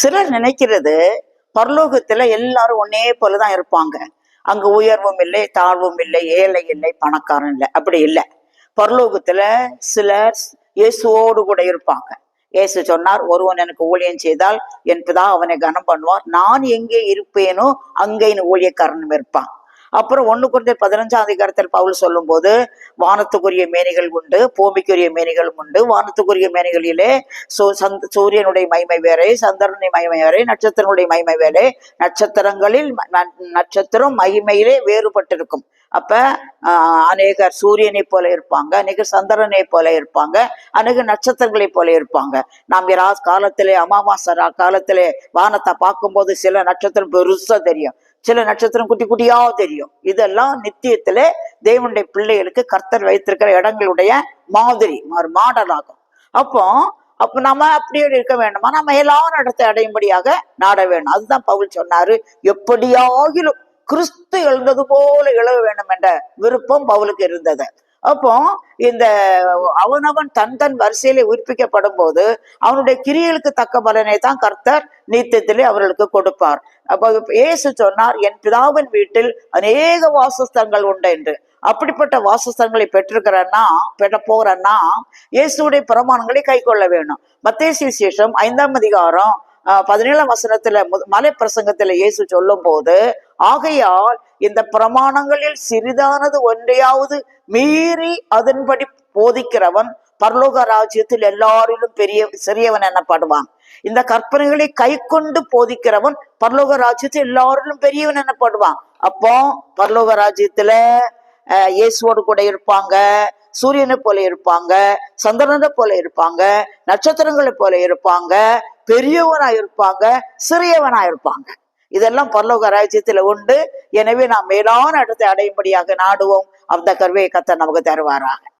சிலர் நினைக்கிறது பரலோகத்துல எல்லாரும் ஒன்னே போலதான் இருப்பாங்க. அங்க உயர்வும் இல்லை தாழ்வும் இல்லை ஏழை இல்லை பணக்காரன் இல்லை. அப்படி இல்லை. பரலோகத்துல சிலர் இயேசுவோடு கூட இருப்பாங்க. இயேசு சொன்னார் ஒருவன் எனக்கு ஊழியம் செய்தால் என் பிதா அவனை கனம் பண்ணுவார். நான் எங்கே இருப்பேனோ அங்கே என் ஊழியக்காரனும் இருப்பான். அப்புறம் ஒண்ணு குறைந்த பதினஞ்சாம் அதிகாரத்தில் பவுல் சொல்லும்போது வானத்துக்குரிய மேனிகள் உண்டு பூமிக்குரிய மேனிகளும் உண்டு. வானத்துக்குரிய மேனிகளிலே சூ சந்த் சூரியனுடைய மைமை வேறே சந்திரனுடைய மைமை வேறே நட்சத்திரனுடைய மைமை வேறே. நட்சத்திரங்களில் ந- நட்சத்திரம் மகிமையிலே வேறுபட்டிருக்கும். அப்ப அநேகர் சூரியனை போல இருப்பாங்க அநேகர் சந்திரனை போல இருப்பாங்க அநேக நட்சத்திரங்களை போல இருப்பாங்க. நாம் இரா காலத்திலே அமாவாசை காலத்திலே வானத்தை பார்க்கும்போது சில நட்சத்திரம் பெருசா தெரியும். சில நட்சத்திரம் குட்டி குட்டியா தெரியும். இதெல்லாம் நித்தியத்துல தேவனுடைய பிள்ளைகளுக்கு கர்த்தர் வைத்திருக்கிற இடங்களுடைய மாதிரி ஒரு மாடல் ஆகும் அப்போ அப்போ நம்ம அப்படியே இருக்க வேண்டுமா? நம்ம எல்லா நடத்தை அடையும்படியாக நாட வேணும். அதுதான் பவுல் சொன்னாரு. எப்படியாகிலும் கிறிஸ்து எழுந்தது போல எழுத வேண்டும் என்ற விருப்பம் பவுலுக்கு இருந்தது. அப்போ இந்த அவனவன் தன் தன் வரிசையில உயிர்ப்பிக்கப்படும் போது அவனுடைய கிரியலுக்கு தக்க பலனை தான் கர்த்தர் நீத்தத்திலே அவர்களுக்கு கொடுப்பார். அப்போ இயேசு சொன்னார் என் பிதாவின் வீட்டில் அநேக வாசஸ்தங்கள் உண்டு என்று. அப்படிப்பட்ட வாசஸ்தங்களை பெற்றிருக்கிறன்னா பெற போகிறன்னா இயேசுடைய பிரமாணங்களை கை கொள்ள வேணும் மத்தேயு விசேஷம் ஐந்தாம் அதிகாரம் பதினேழாம் வசனத்துல மு- மலை பிரசங்கத்துல இயேசு சொல்லும் போது ஆகையால் இந்த பிரமாணங்களில் சிறிதானது ஒன்றையாவது மீறி அதன்படி போதிக்கிறவன் பரலோக ராஜ்யத்தில் எல்லாரிலும் பெரிய சிறியவன் எனப்படுவான். இந்த கற்பனைகளை கை கொண்டு போதிக்கிறவன் பரலோக ராஜ்யத்தில் எல்லாரிலும் பெரியவன் எனப்படுவான். அப்போ பரலோக ராஜ்யத்துல அஹ், இயேசுவோடு கூட இருப்பாங்க சூரியனை போல இருப்பாங்க சந்திரனை போல இருப்பாங்க நட்சத்திரங்களை போல இருப்பாங்க பெரியவனா இருப்பாங்க சிறியவனா இருப்பாங்க இதெல்லாம் பரலோக ராஜ்யத்துல உண்டு. எனவே நாம் மேலான இடத்தை அடையும்படியாக நாடுவோம். அந்த கருவையை கத்த நமக்கு தருவாராக.